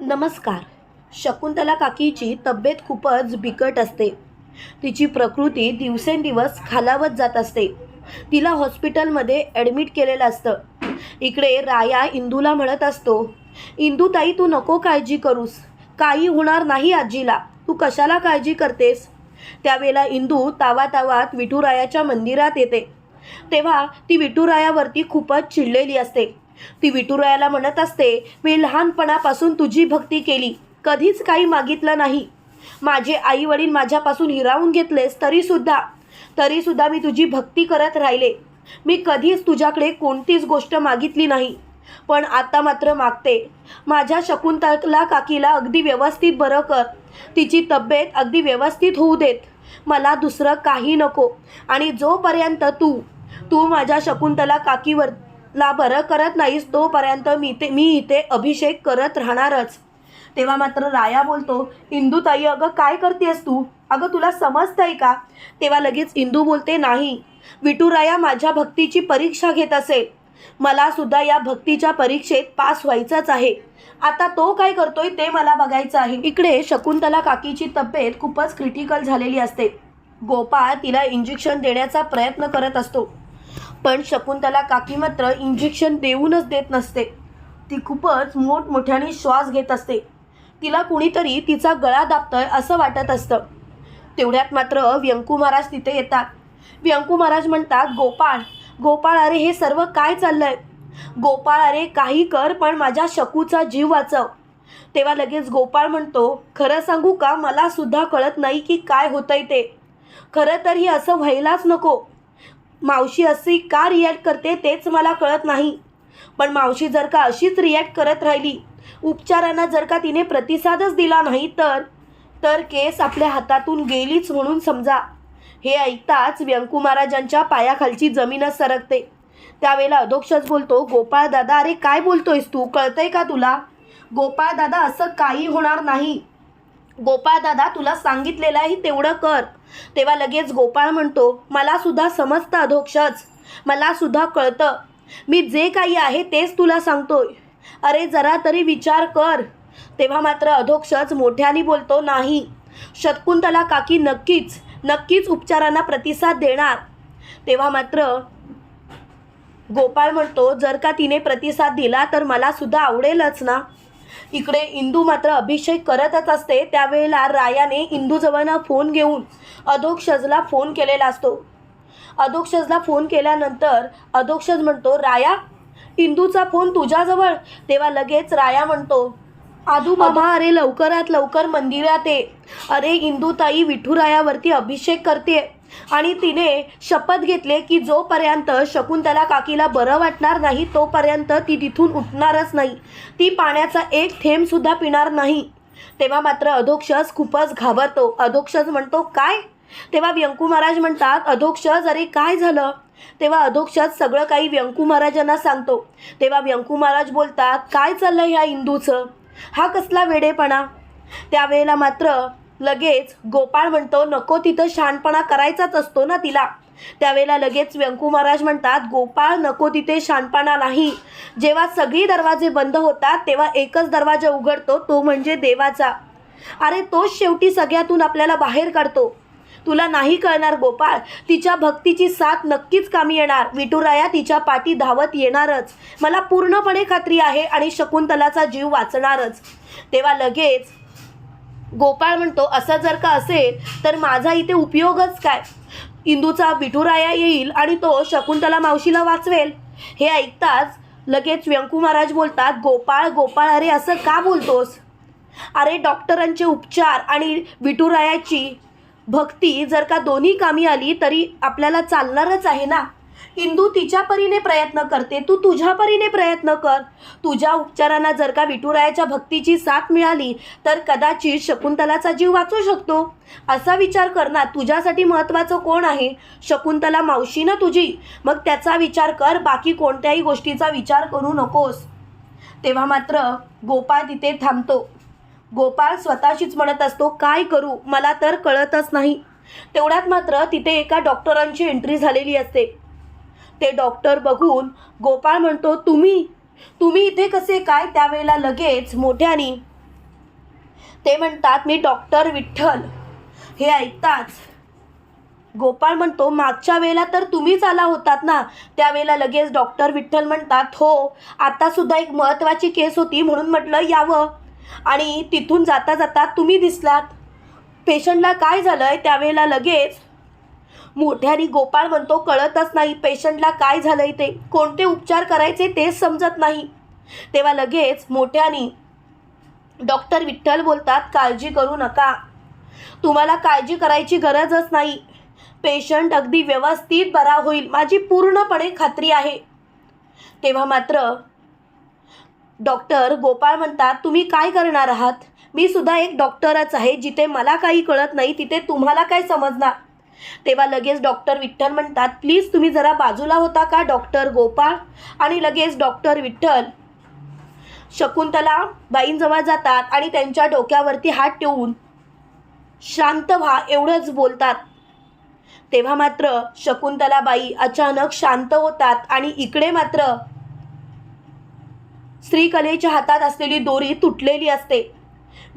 नमस्कार. शकुंतला काकीची तब्येत खूपच बिकट असते. तिची प्रकृती दिवसेंदिवस खालावत जात असते. तिला हॉस्पिटलमध्ये ॲडमिट केलेलं असतं. इकडे राया इंदूला म्हणत असतो इंदू ताई तू नको काळजी करूस. काही होणार नाही आजीला. तू कशाला काळजी करतेस? त्यावेळेला इंदू तावा तावात विठुरायाच्या मंदिरात येते. तेव्हा ती विठुरायावरती खूपच चिडलेली असते. ती विठुरायाला म्हणत असते मी लहानपणापासून तुझी भक्ती केली कधीच काही मागितलं नाही. माझे आई वडील माझ्यापासून हिरावून घेतलेस तरीसुद्धा तरीसुद्धा मी तुझी भक्ती करत राहिले. मी कधीच तुझ्याकडे कोणतीच गोष्ट मागितली नाही. पण आता मात्र मागते. माझ्या शकुंतला काकीला अगदी व्यवस्थित बरं कर. तिची तब्येत अगदी व्यवस्थित होऊ देत. मला दुसरं काही नको. आणि जोपर्यंत तू तू माझ्या शकुंतला काकीवर ला बरं करत नाहीस तोपर्यंत मी ते मी इथे अभिषेक करत राहणारच. तेव्हा मात्र राया बोलतो इंदूताई अगं काय करतेस तू? अगं तुला समजतंय का? तेव्हा लगेच इंदू बोलते नाही. विटूराया माझ्या भक्तीची परीक्षा घेत असेल मला सुद्धा या भक्तीच्या परीक्षेत पास व्हायचंच आहे. आता तो काय करतोय ते मला बघायचं आहे. इकडे शकुंतला काकीची तब्येत खूपच क्रिटिकल झालेली असते. गोपाळ तिला इंजेक्शन देण्याचा प्रयत्न करत असतो. पण शकुंतला काकी मात्र इंजेक्शन देऊनच देत नसते. ती खूपच मोठमोठ्याने श्वास घेत असते. तिला कुणीतरी तिचा गळा दाबतोय असं वाटत असतं. तेवढ्यात मात्र व्यंकू महाराज तिथे येतात. व्यंकू महाराज म्हणतात गोपाळ गोपाळ अरे हे सर्व काय चाललंय? गोपाळ अरे काही कर पण माझ्या शकूचा जीव वाचव. तेव्हा लगेच गोपाळ म्हणतो खरं सांगू का मला सुद्धा कळत नाही की काय होतंय ते. खरं तर ही असं व्हायलाच नको. मावशी अशी का रिॲक्ट करते तेच मला कळत नाही. पण मावशी जर का अशीच रिॲक्ट करत राहिली उपचारांना जर का तिने प्रतिसादच दिला नाही तर तर केस आपल्या हातातून गेलीच म्हणून समजा. हे ऐकताच व्यंकू महाराजांच्या पायाखालची जमीनच सरकते. त्यावेळेला अधोक्षच बोलतो गोपाळ दादा अरे काय बोलतोयस तू? कळतंय का तुला? गोपाळ दादा असं काही होणार नाही. गोपाळ दादा तुला सांगितलेलं आहे तेवढं कर. तेव्हा लगेच गोपाळ म्हणतो मला सुद्धा समजतं अधोक्षच. मला सुद्धा कळतं. मी जे काही आहे तेच तुला सांगतोय. अरे जरा तरी विचार कर. तेव्हा मात्र अधोक्षच मोठ्याने बोलतो नाही. शतकुंतला काकी नक्कीच नक्कीच उपचारांना प्रतिसाद देणार. तेव्हा मात्र गोपाळ म्हणतो जर का तिने प्रतिसाद दिला तर मला सुद्धा आवडेलच ना. इकडे इंदू मात्र अभिषेक करतच असते. त्यावेळेला रायाने इंदूजवळनं फोन घेऊन अधोक्षजला फोन केलेला असतो. अधोक्षजला फोन केल्यानंतर अधोक्षज म्हणतो राया इंदूचा फोन तुझ्याजवळ. तेव्हा लगेच राया म्हणतो आदू बाबा अरे लवकरात लवकर मंदिरात ये. अरे इंदूताई विठुरायावरती अभिषेक करते आणि तिने शपथ घेतले की जोपर्यंत शकुंतला काकीला बरं वाटणार नाही तोपर्यंत ती तिथून उठणारच नाही. ती पाण्याचा एक थेंबसुद्धा पिणार नाही. तेव्हा मात्र अधोक्षज खूपच घाबरतो. अधोक्षज म्हणतो काय? तेव्हा व्यंकू महाराज म्हणतात अधोक्षज अरे काय झालं? तेव्हा अधोक्षज सगळं काही व्यंकू महाराजांना सांगतो. तेव्हा व्यंकू महाराज बोलतात काय चाललं ह्या इंदूचं? हा कसला वेडेपणा? त्यावेळेला मात्र लगेच गोपाळ म्हणतो नको तिथं शहाणपणा करायचाच असतो ना तिला. त्यावेळेला लगेच व्यंकू महाराज म्हणतात गोपाळ नको तिथे शहाणपणा नाही. जेव्हा सगळी दरवाजे बंद होतात तेव्हा एकच दरवाजा उघडतो तो म्हणजे देवाचा. अरे तोच शेवटी सगळ्यातून आपल्याला बाहेर काढतो. तुला नाही कळणार गोपाळ तिच्या भक्तीची साथ नक्कीच कामी येणार. विटुराया तिच्या पाठी धावत येणारच. मला पूर्णपणे खात्री आहे आणि शकुंतलाचा जीव वाचणारच. तेव्हा लगेच गोपाळ म्हणतो असं जर का असेल तर माझा इथे उपयोगच काय? इंदूचा विठुराया येईल आणि तो शकुंतला मावशीला वाचवेल. हे ऐकताच लगेच व्यंकू महाराज बोलतात गोपाळ गोपाळ अरे असं का बोलतोस? अरे डॉक्टरांचे उपचार आणि विठुरायाची भक्ती जर का दोन्ही कामी आली तरी आपल्याला चालणारच आहे ना? इंदू तिच्या परीने प्रयत्न करते तू तुझ्या परीने प्रयत्न कर. तुझ्या उपचारांना जर का विठुरायाच्या भक्तीची साथ मिळाली तर कदाचित शकुंतलाचा जीव वाचू शकतो. असा विचार करणार तुझ्यासाठी महत्त्वाचं कोण आहे? शकुंतला मावशी ना तुझी. मग त्याचा विचार कर बाकी कोणत्याही गोष्टीचा विचार करू नकोस. तेव्हा मात्र गोपाळ तिथे थांबतो. गोपाळ स्वतःशीच म्हणत असतो काय करू? मला तर कळतच नाही. तेवढ्यात मात्र तिथे एका डॉक्टरांची एंट्री झालेली असते. ते डॉक्टर बघून गोपाळ म्हणतो तुम्ही तुम्ही इथे कसे? काय त्यावेळेला लगेच मोठ्यानी? ते म्हणतात मी डॉक्टर विठ्ठल. हे ऐकताच गोपाळ म्हणतो मागच्या वेळेला तर तुम्हीच आला होतात ना? त्यावेळेला लगेच डॉक्टर विठ्ठल म्हणतात हो आतासुद्धा एक महत्त्वाची केस होती म्हणून म्हटलं यावं. आणि तिथून जाता जाता तुम्ही दिसलात. पेशंटला काय झालं आहे त्यावेळेला लगेच मोठ्याने गोपाळ म्हणतो कळतच नाही पेशंटला काय झालं आहे ते कोणते उपचार करायचे तेच समजत नाही. तेव्हा लगेच मोठ्याने डॉक्टर विठ्ठल बोलतात काळजी करू नका. तुम्हाला काळजी करायची गरजच नाही. पेशंट अगदी व्यवस्थित बरा होईल. माझी पूर्णपणे खात्री आहे. तेव्हा मात्र डॉक्टर गोपाळ म्हणतात तुम्ही काय करणार आहात? मी सुद्धा एक डॉक्टरच आहे. जिथे मला काही कळत नाही तिथे तुम्हाला काय समजणार? तेव्हा लगेच डॉक्टर विठ्ठल म्हणतात प्लीज तुम्ही जरा बाजूला होता का डॉक्टर गोपाळ? आणि लगेच डॉक्टर विठ्ठल शकुंतला बाईंजवळ जातात आणि त्यांच्या डोक्यावरती हात ठेवून शांत व्हा एवढंच बोलतात. तेव्हा मात्र शकुंतलाबाई अचानक शांत होतात आणि इकडे मात्र स्त्रीकलेच्या हातात असलेली दोरी तुटलेली असते.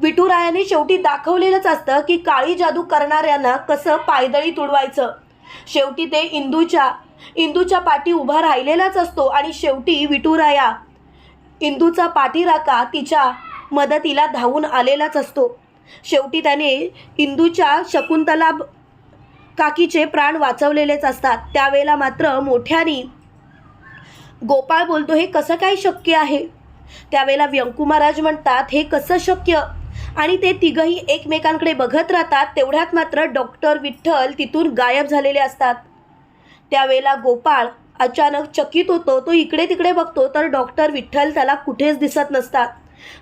विठुरायाने शेवटी दाखवलेलंच असतं की काळी जादू करणाऱ्यांना कसं पायदळी तुडवायचं. शेवटी ते इंदूच्या इंदूच्या पाठी उभा राहिलेलाच असतो आणि शेवटी विठुराया इंदूचा पाठीराका तिच्या मदतीला धावून आलेलाच असतो. शेवटी त्याने इंदूच्या शकुंतला काकीचे प्राण वाचवलेलेच असतात. त्यावेळेला मात्र मोठ्याने गोपाळ बोलतो हे कसं काय शक्य आहे? त्यावेळेला व्यंकू महाराज म्हणतात हे कसं शक्य? आणि ते तिघही एकमेकांकडे बघत राहतात तेवढ्यात मात्र डॉक्टर विठ्ठल तिथून गायब झालेले असतात. त्यावेळेला गोपाळ अचानक चकित होतो तो इकडे तिकडे बघतो तर डॉक्टर विठ्ठल त्याला कुठेच दिसत नसतात.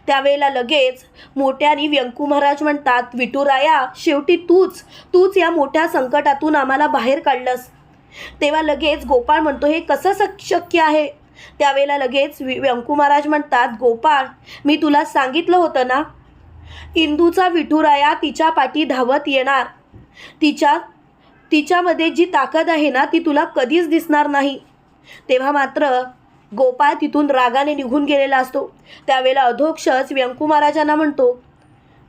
त्यावेळेला लगेच मोठ्याने व्यंकू महाराज म्हणतात विठुराया शेवटी तूच तूच या मोठ्या संकटातून आम्हाला बाहेर काढलंस. तेव्हा लगेच गोपाळ म्हणतो हे कसं शक- शक्य आहे? त्यावेळेला लगेच वि- व्यंकू महाराज म्हणतात गोपाळ मी तुला सांगितलं होतं ना? इंदूचा विठुराया तिच्या पाठी धावत येणार. तिच्या तिच्यामध्ये जी ताकद आहे ना ती तुला कधीच दिसणार नाही. तेव्हा मात्र गोपाळ तिथून रागाने निघून गेलेला असतो. त्यावेळेला अधोक्षच व्यंकू महाराजांना म्हणतो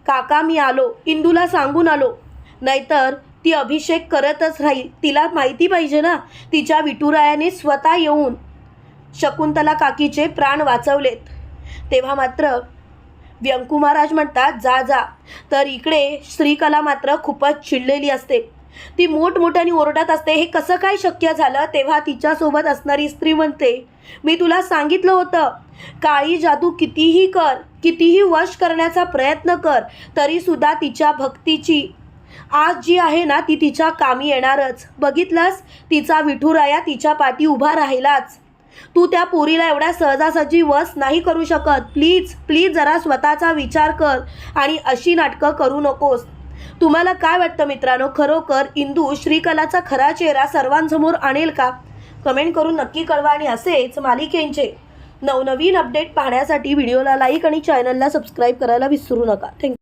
काका मी आलो. इंदूला सांगून आलो. नाहीतर ती अभिषेक करतच राहील. तिला माहिती पाहिजे ना तिच्या विठुरायाने स्वतः येऊन शकुंतला काकीचे प्राण वाचवलेत. तेव्हा मात्र व्यंकू महाराज म्हणतात जा जा. तर इकडे श्रीकला मात्र खूपच चिडलेली असते. ती मोठमोठ्याने ओरडत असते हे कसं काय शक्य झालं? तेव्हा तिच्यासोबत असणारी स्त्री म्हणते मी तुला सांगितलं होतं काळी जादू कितीही कर कितीही वश करण्याचा प्रयत्न कर तरीसुद्धा तिच्या भक्तीची आज जी आहे ना ती तिच्या कामी येणारच. बघितलंस तिचा विठुराया तिच्या पाठी उभा राहिलाच. तू त्या पोरीला एवढ्या सहजासहजी वस नाही करू शकत. प्लीज प्लीज जरा स्वतःचा विचार कर आणि अशी नाटकं करू नकोस. तुम्हाला काय वाटतं मित्रांनो? खरोखर इंदू श्रीकलाचा खरा चेहरा सर्वांसमोर आणेल का? कमेंट करून नक्की कळवा आणि असेच मालिकेंचे नवनवीन अपडेट पाहण्यासाठी व्हिडिओला लाईक आणि चॅनलला सबस्क्राईब करायला विसरू नका. थँक्यू